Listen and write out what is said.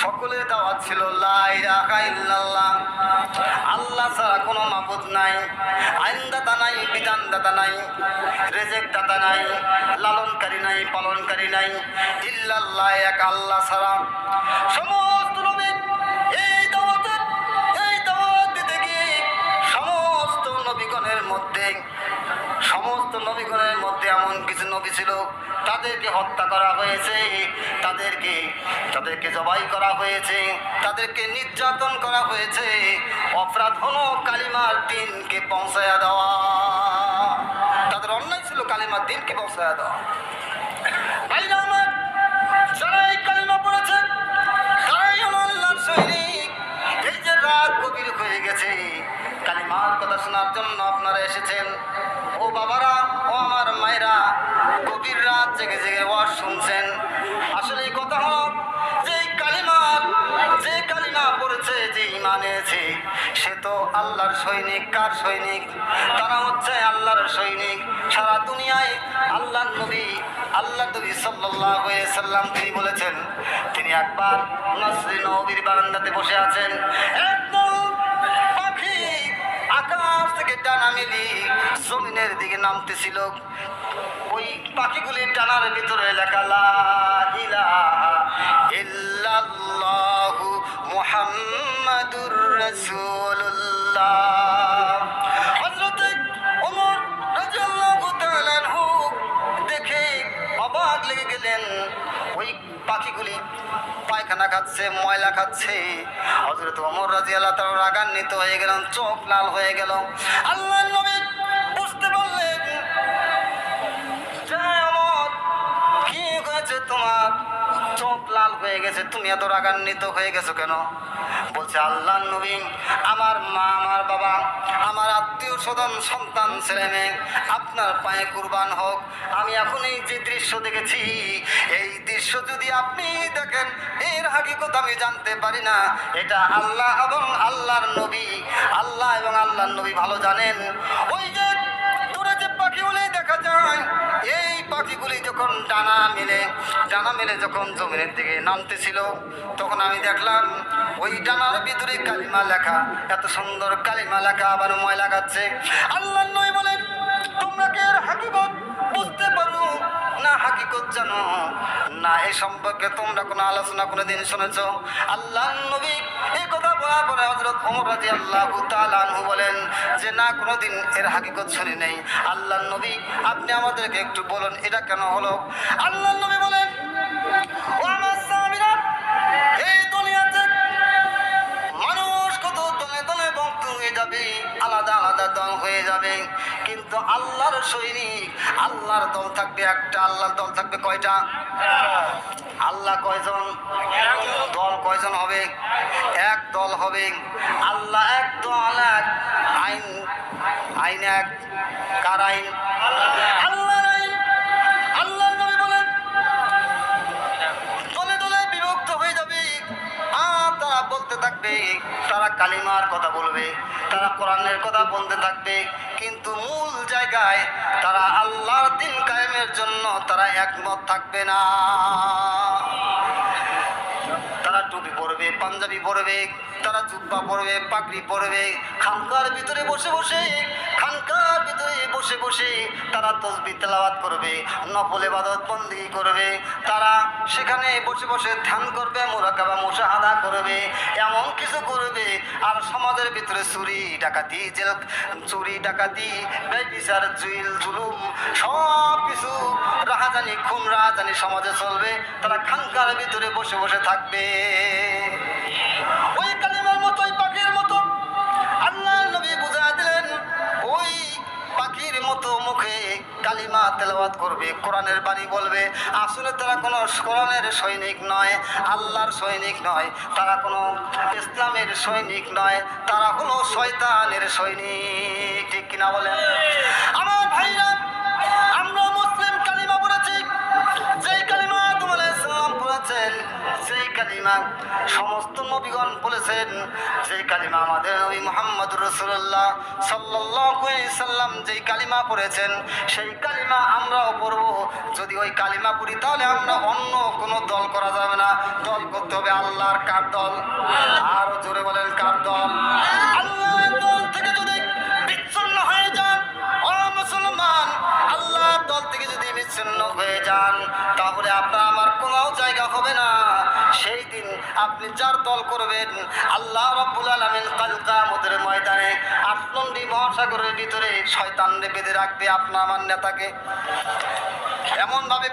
সকলের দাওয়াত ছিল আল্লাহ ছাড়া কোনো মাবুদ নাই, আইনদাতা নাই, বিধানদাতা নাই রেজেক দাতা নাই, লালনকারী নাই, পালনকারী নাই, ইল্লাল্লাহ এক আল্লাহ ছাড়া সমস্ত সমস্ত নবীগণের মধ্যে এমন কিছু নবী ছিল, তাদেরকে হত্যা করা হয়েছে, তাদেরকে তাদেরকে জবাই করা হয়েছে, তাদেরকে নির্যাতন করা হয়েছে, অপরাধ হলো কালিমার দিনকে পৌঁছায়া দেওয়া। তাদের অন্যায় ছিল কালিমার দিনকে পৌঁছায়া দেওয়া। যারা এই সৈনিক। যে রাত গভীর হয়ে গেছে, কালিমার কথা শোনার জন্য আপনারা এসেছেন। বাবারা, ও আমার মায়েরা, গভীর রাত জেগে জেগে ওয়াজ শুনছেন। আসলে এই কথা হলো, যে কালিমার যে কালিমা পড়েছে, যে ইমান এনেছে, সে তো আল্লাহর সৈনিক। কার সৈনিক? তারা হচ্ছে আল্লাহর সৈনিক। সারা দুনিয়ায় আল্লাহর নবী আল্লাহ নবী আলাইহি সাল্লাম তিনি বলেছেন, তিনি একবার মসজিদ নবীর বারান্দাতে বসে আছেন। একদম পাখি আকাশ থেকে ডানা মিলি জমিনের দিকে নামতেছিল। ওই পাখিগুলির ডানার ভিতরে লেখা ইল্লাল্লাহু মুহাম্মাদুর দেখে অবাক লেগে গেলেন। ওই পাখিগুলি পায়খানা খাচ্ছে, ময়লা খাচ্ছে। হজরত ওমর রাজি আল্লাহ তার রাগান্বিত হয়ে গেলেন, চোখ লাল হয়ে গেল। আল্লাহ চোখ লাল হয়ে গেছে। তুমি এত রাগান্বিত হয়ে গেছো কেন? বলছে আল্লাহ নবী, আমার মা, আমার বাবা, আমার আত্মীয় স্বজন, সন্তান, ছেলে মেয়ে, আপনার পায়ে কুরবান হোক। আমি এখন এই যে দৃশ্য দেখেছি, এই দৃশ্য যদি আপনি দেখেন, এর হাকিকত আমি জানতে পারি না। এটা আল্লাহ এবং আল্লাহর নবী। আল্লাহ এবং আল্লাহর নবী ভালো জানেন। ওই যে দেখা যায়। এই পাখিগুলি যখন ডানা মেলে ডানা মেলে যখন জমিনের দিকে নামতেছিল, তখন আমি দেখলাম, ওই ডানার ভিতরে কালিমা লেখা, এত সুন্দর কালিমা লেখা আবার ময়লা গাচ্ছে আল্লাহ নয় বলেন না এই সম্পর্কে তোমরা কোনো আলোচনা কোনো দিন শুনেছ? আল্লাহ নবী এই কথা বলার পরে হজরত ওমর রাজি আল্লাহ তালু বলেন যে, না কোনো দিন এর হাকিকত শুনি নেই। আল্লাহ নবী, আপনি আমাদেরকে একটু বলুন, এটা কেন হলো? আল্লাহ নবী বলেন মানুষ কত দলে দলে ভক্ত হয়ে যাবে, আলাদা আলাদা দল হয়ে যাবে। কিন্তু আল্লাহর সৈনিক, আল্লাহর দল থাকবে একটা, আল্লাহর দল থাকবে কয়টা? আল্লাহ কয়জন? দল কয়জন হবে? এক দল হবে। আল্লাহ এক দল, এক আইন আইন এক, কার আইন? কালিমার কথা বলবে, তারা কোরআনের কথা বলতে থাকবে, কিন্তু মূল জায়গায় তারা আল্লাহর দিন কায়েমের জন্য তারা একমত থাকবে না। পরবে পাঞ্জাবি পরবে তারা জুব্বা পরবে পাগড়ি পরবে খানকার ভিতরে বসে বসে, খানকার ভিতরে বসে বসে তারা তসবি তেলাওয়াত করবে, নফল ইবাদত বন্দি করবে। তারা সেখানে বসে বসে ধ্যান করবে, মোরাকাবা, মুশাহাদা করবে, এমন কিছু করবে। আর সমাজের ভিতরে চুরি ডাকাতি, জেল, চুরি ডাকাতি ব্যবিচার জুইল, জুলুম রাহাজানি খুন রাহাজানি সমাজে চলবে, তারা খানকার ভিতরে বসে বসে থাকবে। ওই কালিমার মতো, ওই পাখির মতো, আল্লাহ নবী বুঝা দিলেন, ওই পাখির মতো মুখে কালিমা তেলাওয়াত করবে, কোরআনের বাণী বলবে। আসলে তারা কোনো কোরআনের সৈনিক নয়, আল্লাহর সৈনিক নয়, তারা কোনো ইসলামের সৈনিক নয়, তারা হলো শয়তানের সৈনিক। ঠিক কিনা বলেন? আমার ভাইরা কালিমা, সমস্ত নবীগণ বলেছেন যেই কালিমা আমাদের নবী মোহাম্মদ রসুল্লাহ সাল্লাহ সাল্লাম যেই কালিমা পড়েছেন, সেই কালিমা আমরাও পড়ব। যদি ওই কালিমা পড়ি তাহলে আমরা অন্য কোনো দল করা যাবে না। দল করতে হবে আল্লাহর কার দল? আরও জোরে বলেন, কার দল? থেকে যদি বিচ্ছিন্ন হয়ে যান ও মুসলমান আল্লাহর দল থেকে যদি বিচ্ছিন্ন হয়ে যান আপনি যার দল করবেন, আল্লাহ রব্বুল আলমিন কালকা কামতের ময়দানে আটলন্ডি মহাসাগরের ভিতরে শয়তান বেঁধে রাখবে আপনার আমার নেতাকে। এমনভাবে